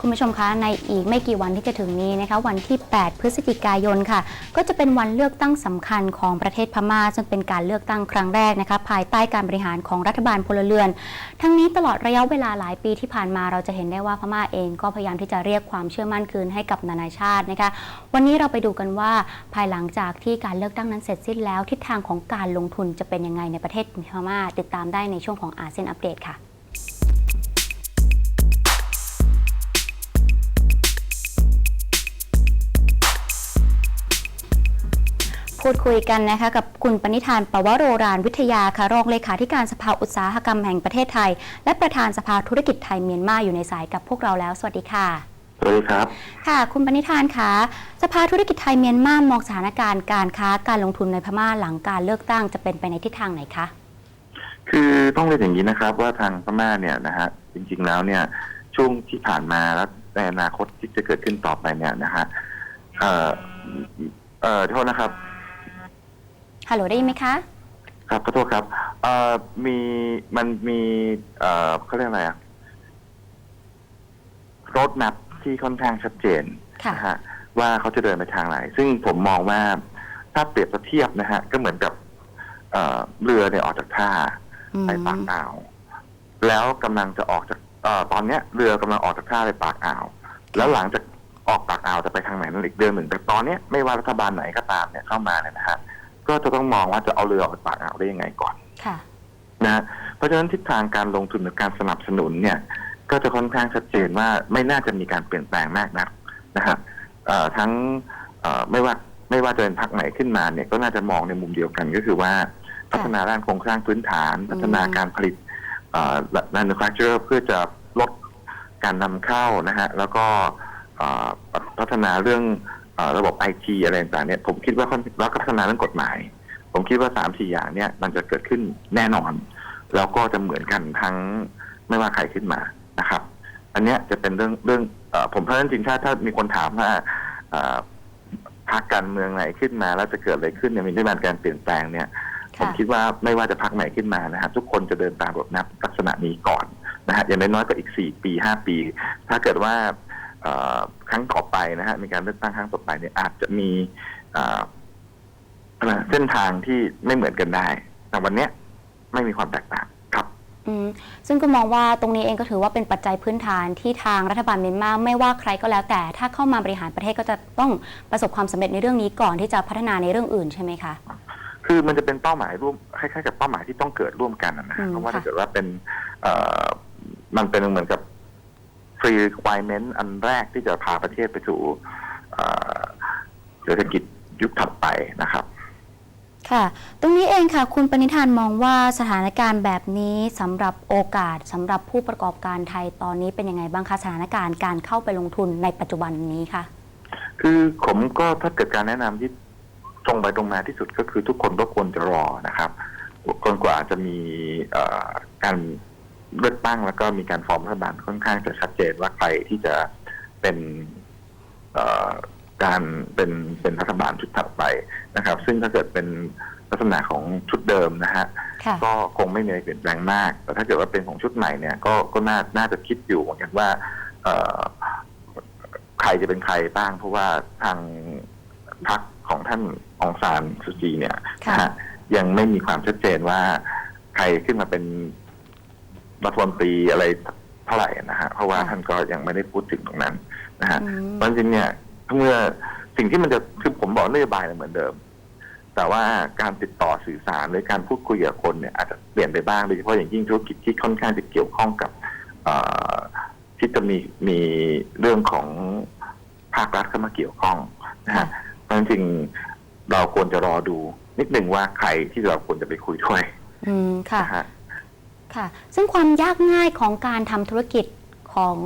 คุณผู้ชมคะในอีกไม่กี่วันที่จะถึงนี้นะคะวันที่ 8 พฤศจิกายนค่ะ ก็จะเป็นวันเลือกตั้งสำคัญของประเทศพม่าซึ่งเป็นการเลือกตั้งครั้งแรกนะคะภายใต้การบริหารของรัฐบาลพลเรือน ทั้งนี้ตลอดระยะเวลาหลายปีที่ผ่านมาเราจะเห็นได้ว่าพม่าเอง ก็พยายามที่จะเรียกความเชื่อมั่นคืนให้กับนานาชาตินะคะ วันนี้เราไปดูกันว่าภายหลังจากที่การเลือกตั้งนั้นเสร็จสิ้นแล้ว ทิศทางของการลงทุนจะเป็นยังไงในประเทศพม่าติดตามได้ในช่วงของอาเซียนอัปเดตค่ะ พูดคุยกันนะคะกับคุณปณิธานปวโรรานวิทยาค่ะรองเลขาธิการสภาอุตสาหกรรมแห่งประเทศไทย และประธานสภาธุรกิจไทยเมียนมาอยู่ในสายกับพวกเราแล้ว สวัสดีค่ะ สวัสดีครับ ค่ะ คุณปณิธานคะสภาธุรกิจไทยเมียนมามองสถานการณ์การค้าการลงทุนในพม่าหลังการเลือกตั้งจะเป็นไปในทิศทางไหนคะ คือต้องเรียนอย่างนี้นะครับว่าทางพม่าเนี่ยนะฮะจริงๆแล้วเนี่ยช่วงที่ผ่านมาแล้วในอนาคตที่จะเกิดขึ้นต่อไปเนี่ยนะฮะเอ่อเอ่อโทษนะครับ ฮัลโหลได้ยินไหมคะ ครับขอโทษครับเอ่อมีมันมีเอ่อเขาเรียกอะไรอะรถนับที่ค่อนข้างชัดเจนค่ะ นะฮะว่าเขาจะเดินไปทางไหน ซึ่งผมมองว่าถ้าเปรียบเทียบนะฮะก็เหมือนกับเอ่อเรือเนี่ยออกจากท่า อืมไปปากอ่าว แล้วกำลังจะออกจากเออตอนเนี้ยเรือกำลังออกจากท่าไปปากอ่าว แล้วหลังจากออกปากอ่าวจะไปทางไหนนั่นอีกเดือนหนึ่งแต่ตอนเนี้ยไม่ว่ารัฐบาลไหนก็ตามเนี่ยเข้ามาเนี่ยนะฮะ ก็จะต้องมองว่าจะเอาเรือออกจากปากอ่าวได้ยังไงก่อนค่ะนะฮะเพราะฉะนั้นทิศทางการลงทุนหรือการสนับสนุนเนี่ย ก็จะค่อนข้างชัดเจนว่าไม่น่าจะมีการเปลี่ยนแปลงมากนักนะฮะเอ่อทั้งเอ่อไม่ว่าไม่ว่าจะเป็นพรรคไหนขึ้นมาเนี่ยก็น่าจะมองในมุมเดียวกันก็คือว่าพัฒนาด้านโครงสร้างพื้นฐาน พัฒนาการผลิตเอ่อ manufacturer เพื่อจะลดการนำเข้านะฮะแล้วก็เอ่อพัฒนาเรื่องเออ ระบบไอทีอะไรต่างๆเนี่ยผมคิดว่าค่อนแล้วก็พัฒนาเรื่องกฎหมาย ผมคิดว่าสามสี่อย่างเนี่ยมันจะเกิดขึ้นแน่นอน แล้วก็จะเหมือนกันทั้งไม่ว่าใครขึ้นมานะครับ อันเนี้ยจะเป็นเรื่องเรื่องเออผมเพราะฉะนั้นจริงๆถ้าถ้ามีคนถามว่าเอ่อพรรคการเมืองไหนขึ้นมา แล้วจะเกิดอะไรขึ้นเนี่ยมีนโยบายการเปลี่ยนแปลงเนี่ย ผมค่ะคิดว่าไม่ว่าจะพรรคไหนขึ้นมานะฮะทุกคนจะเดินตามรถนับลักษณะนี้ก่อนนะฮะอย่างน้อยๆก็อีกสี่ปีห้าปี ถ้าเกิดว่าเอ่อ ครั้งต่อไปนะฮะมีการเลือกตั้งครั้งต่อไปเนี่ยอาจจะมีเอ่ออะไรเส้นทางที่ไม่เหมือนกันได้ แต่วันเนี้ยไม่มีความแตกต่างครับอืมซึ่งก็มองว่าตรงนี้เองก็ถือว่าเป็นปัจจัยพื้นฐานที่ทางรัฐบาลเมียนมาไม่ว่าใครก็แล้ว แต่ถ้าเข้ามาบริหารประเทศก็จะต้องประสบความสำเร็จในเรื่องนี้ก่อนที่จะพัฒนาในเรื่องอื่นใช่ไหมคะคือมันจะเป็นเป้าหมายร่วมคล้ายๆกับเป้าหมายที่ต้องเกิดร่วมกันนะฮะอืมเพราะว่าค่ะถ้าเกิดว่าเป็นเอ่อมันเป็นเหมือนกับ free requirement อันแรกที่จะพาประเทศไปสู่เอ่อเศรษฐกิจยุคถัดไปนะครับ ค่ะ ตรงนี้เองค่ะ คุณปณิธานมองว่าสถานการณ์แบบนี้สำหรับโอกาสสำหรับผู้ประกอบการไทยตอนนี้เป็นยังไงบ้างคะสถานการณ์การเข้าไปลงทุนในปัจจุบันนี้ค่ะคือผมก็ถ้าเกิดการแนะนำที่ตรงไปตรงมาที่สุดก็คือทุกคนก็ควรจะรอนะครับจนกว่าจะมีเอ่อการ เลือกตั้งแล้วก็มีการฟอร์มรัฐบาลค่อนข้างจะชัดเจนว่าใครที่จะเป็นเอ่อการเป็นเป็นรัฐบาลชุดถัดไปนะครับ ซึ่งถ้าเกิดเป็นลักษณะของชุดเดิมนะฮะค่ะก็คงไม่มีอะไรเปลี่ยนแปลงมาก แต่ถ้าเกิดว่าเป็นของชุดใหม่เนี่ยก็ก็น่าน่าจะคิดอยู่เหมือนกันว่าเอ่อใครจะเป็นใครบ้าง เพราะว่าทางพรรคของท่านองซานสุจีเนี่ยค่ะนะฮะยังไม่มีความชัดเจนว่าใครขึ้นมาเป็น รัฐมนตรีอะไรเท่าไหร่นะฮะเพราะว่าท่านก็ยังไม่ได้พูดถึงตรงนั้นนะฮะอืมเพราะฉะนั้นเนี่ยเมื่อสิ่งที่มันจะคือผมบอกนโยบายเนี่ยเหมือนเดิม แต่ว่าการติดต่อสื่อสารหรือการพูดคุยกับคนเนี่ยอาจจะเปลี่ยนไปบ้างโดยเฉพาะอย่างยิ่งธุรกิจที่ค่อนข้างจะเกี่ยวข้องกับเอ่อที่จะมีมีเรื่องของภาครัฐเข้ามาเกี่ยวข้องนะค่ะฮะเพราะฉะนั้นจริงเราควรจะรอดูนิดหนึ่งว่าใครที่เราควรจะไปคุยด้วย อืมค่ะนะฮะ ค่ะ ซึ่งความยากง่ายของการทำธุรกิจของ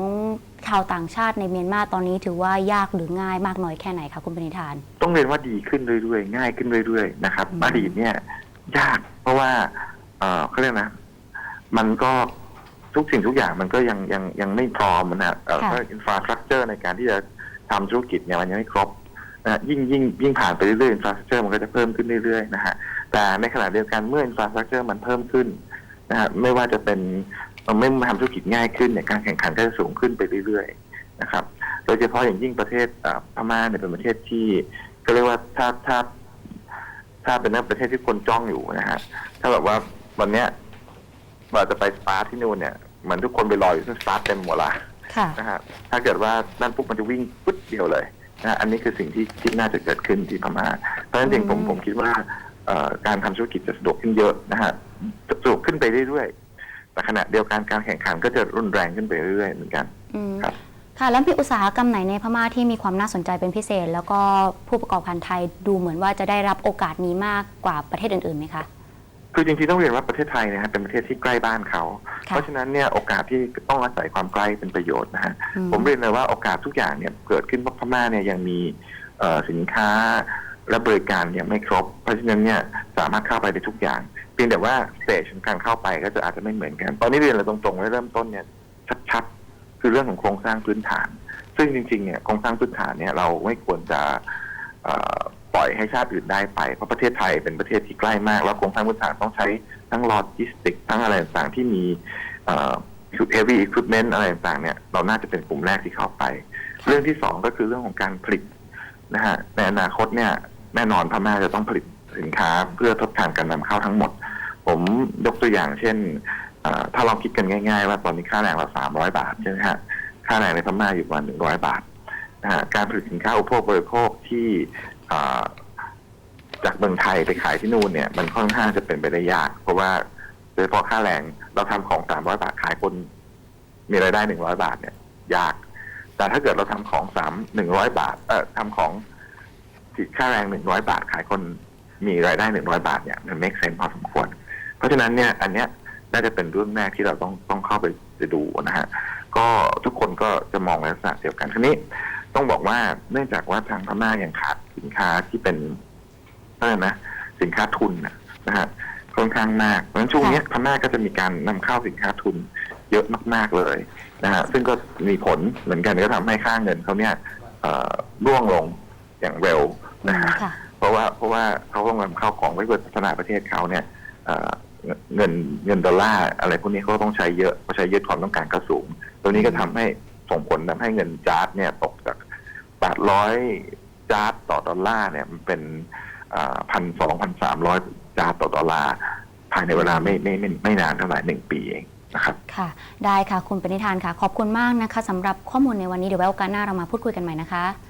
ชาวต่างชาติในเมียนมาตอนนี้ถือว่ายากหรือง่ายมากน้อยแค่ไหนคะคุณปณิธาน ต้องเรียนว่าดีขึ้นเรื่อยๆ ง่ายขึ้นเรื่อยๆนะครับอืม อดีตเนี่ย ยากเพราะว่า เออเขาเรียกนะ มันก็ทุกสิ่งทุกอย่างมันก็ยังยังยังไม่พร้อมนะเอออินฟราสตรักเจอร์ในการที่จะทำธุรกิจเนี่ยมันยังไม่ครบนะยิ่งยิ่งยิ่งผ่านไปเรื่อยๆอินฟราสตรักเจอร์มันก็จะเพิ่มขึ้นเรื่อยๆนะฮะแต่ในขณะเดียวกันเมื่ออินฟราสตรักเจอร์มันเพิ่มขึ้น นะฮะไม่ว่าจะเป็นมันไม่ทำธุรกิจง่ายขึ้นเนี่ยการแข่งขันก็จะสูงขึ้นไปเรื่อยๆนะครับ โดยเฉพาะอย่างยิ่งประเทศเอ่อพม่าเนี่ยเป็นประเทศที่ก็เรียกว่าถ้าถ้าถ้าเป็นประเทศที่คนจ้องอยู่นะฮะถ้าแบบว่าวันเนี้ยเราจะไปสตาร์ทที่นู่นเนี่ยเหมือนทุกคนไปรออยู่ที่สตาร์ทเต็มหมดละค่ะนะฮะถ้าเกิดว่านั่นปุ๊บมันจะวิ่งปุ๊บเดียวเลยนะฮะอันนี้คือสิ่งที่ที่น่าจะเกิดขึ้นที่พม่าเพราะฉะนั้นจริงๆผมอืมผมคิดว่าเอ่อ การทำธุรกิจจะสะดวกขึ้นเยอะนะฮะสะดวกขึ้นไปเรื่อยๆแต่ขณะเดียวกันการแข่งขันก็จะรุนแรงขึ้นไปเรื่อยๆเหมือนกันอืมครับค่ะแล้วมีอุตสาหกรรมไหนในพม่าที่มีความน่าสนใจเป็นพิเศษ แล้วก็ผู้ประกอบการไทยดูเหมือนว่าจะได้รับโอกาสนี้มากกว่าประเทศอื่นๆไหมคะคือจริงๆต้องเรียนว่าประเทศไทยนะฮะเป็นประเทศที่ใกล้บ้านเขาค่ะเพราะฉะนั้นเนี่ยโอกาสที่ต้องอาศัยความใกล้เป็นประโยชน์นะฮะอืผมเรียนเลยว่าโอกาสทุกอย่างเนี่ยเกิดขึ้นเพราะพม่าเนี่ยยังมีเอ่อสินค้า และบริการเนี่ยไม่ครบ เพราะฉะนั้นเนี่ยสามารถเข้าไปได้ทุกอย่าง เพียงแต่ว่าสเตจของการเข้าไปก็จะอาจจะไม่เหมือนกัน ตอนนี้เรียนเลยตรงๆไว้เริ่มต้นเนี่ยชัดๆ คือเรื่องของโครงสร้างพื้นฐาน ซึ่งจริงๆเนี่ยโครงสร้างพื้นฐานเนี่ยเราไม่ควรจะปล่อยให้ชาติอื่นได้ไป เพราะประเทศไทยเป็นประเทศที่ใกล้มากแล้วโครงสร้างพื้นฐานต้องใช้ทั้งโลจิสติกทั้งอะไรต่างๆที่มีเอ่อ heavy equipment อะไรต่างๆเนี่ยเราน่าจะเป็นกลุ่มแรกที่เข้าไป เรื่องที่สองก็คือเรื่องของการผลิตนะฮะในอนาคตเนี่ย แน่นอนพม่าจะต้องผลิตสินค้าเพื่อทดแทนการนำเข้าทั้งหมด ผมยกตัวอย่างเช่น ถ้าเราคิดกันง่าย ๆ ว่าตอนนี้ค่าแรงเราสามร้อยบาทใช่ไหมฮะค่าแรงในพม่าอยู่ประมาณหนึ่งร้อยบาทการผลิตสินค้าอุปโภคบริโภคที่จากเมืองไทยไปขายที่นู่นเนี่ยมันค่อนข้างจะเป็นไปได้ยาก เพราะว่าโดยเฉพาะค่าแรงเราทำของสามร้อยบาทขายคน มีรายได้หนึ่งร้อยบาทเนี่ย ยาก แต่ถ้าเกิดเราทำของสามหนึ่งร้อยบาท เอ่อทำของ ที่ค่าแรงหนึ่งร้อยบาทขายคนมีรายได้หนึ่งร้อยบาทเนี่ยมัน make sense พอสมควร เพราะฉะนั้นเนี่ยอันเนี้ยน่าจะเป็นเรื่องแรกที่เราต้องต้องเข้าไปไปดูนะฮะก็ทุกคนก็จะมองในลักษณะเดียวกันทีนี้ต้องบอกว่าเนื่องจากว่าทางพม่ายังขาดสินค้าที่เป็นอะไรนะสินค้าทุนนะนะฮะค่อนข้างมากเพราะฉะนั้นช่วงเนี้ยพม่าก็จะมีการนำเข้าสินค้าทุนเยอะมาก ๆเลยนะฮะซึ่งก็มีผลเหมือนกันก็ทำให้ค่าเงินเขาเนี่ยเอ่อร่วงลง อย่างเร็วอืนะมฮะค่ะเพราะว่าเพราะว่าเขาต้องนำเข้าของไว้เพื่อพัฒนาประเทศเขาเนี่ยเอ่อเงินเงินดอลลาร์อะไรพวกนี้เขาต้องใช้เยอะเพราะใช้เยอะความต้องการก็สูงตัวนี้ก็ทำให้ส่งผลทำให้เงินจาร์ดเนี่ยตกจาก800จาร์ดต่อดอลลาร์เนี่ยมันเป็นพันสองพันสามร้อยจาร์ดต่อดอลลาร์ภายในเวลาไม่ไม่ไม่ไม่นานเท่าไหร่หนึ่งปีเองนะครับค่ะ ได้ค่ะคุณปณิธานค่ะ ขอบคุณมากนะคะสำหรับข้อมูลในวันนี้เดี๋ยวไว้โอกาสหน้าเรามาพูดคุยกันใหม่นะคะครับ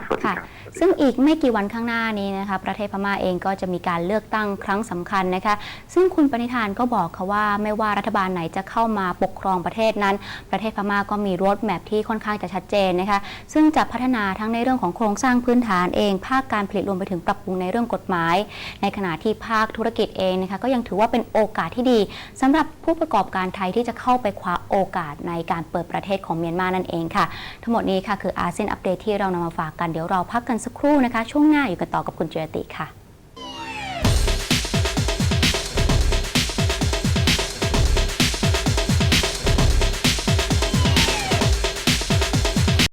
บส วัสดีค่ะครับสวัสดีซึ่งอีกไม่กี่วันข้างหน้านี้นะคะ ประเทศพม่าเองก็จะมีการเลือกตั้งครั้งสำคัญนะคะ ซึ่งคุณปณิธานก็บอกค่ะว่าไม่ว่ารัฐบาลไหนจะเข้ามาปกครองประเทศนั้น ประเทศพม่าก็มีรถแมพที่ค่อนข้างจะชัดเจนนะคะ ซึ่งจะพัฒนาทั้งในเรื่องของโครงสร้างพื้นฐานเอง ภาคการผลิตรวมไปถึงปรับปรุงในเรื่องกฎหมาย ในขณะที่ภาคธุรกิจเองนะคะก็ยังถือว่าเป็นโอกาสที่ดีสำหรับผู้ประกอบการไทยที่จะเข้าไปคว้าโอกาสในการเปิดประเทศของเมียนมานั่นเองค่ะ ทั้งหมดนี้ค่ะคืออาเซียนอัปเดตที่เรานำมาฝากกันเดี๋ยวเราพักกันสักครู่นะคะ ช่วงหน้าอยู่กันต่อกับคุณเจรติค่ะ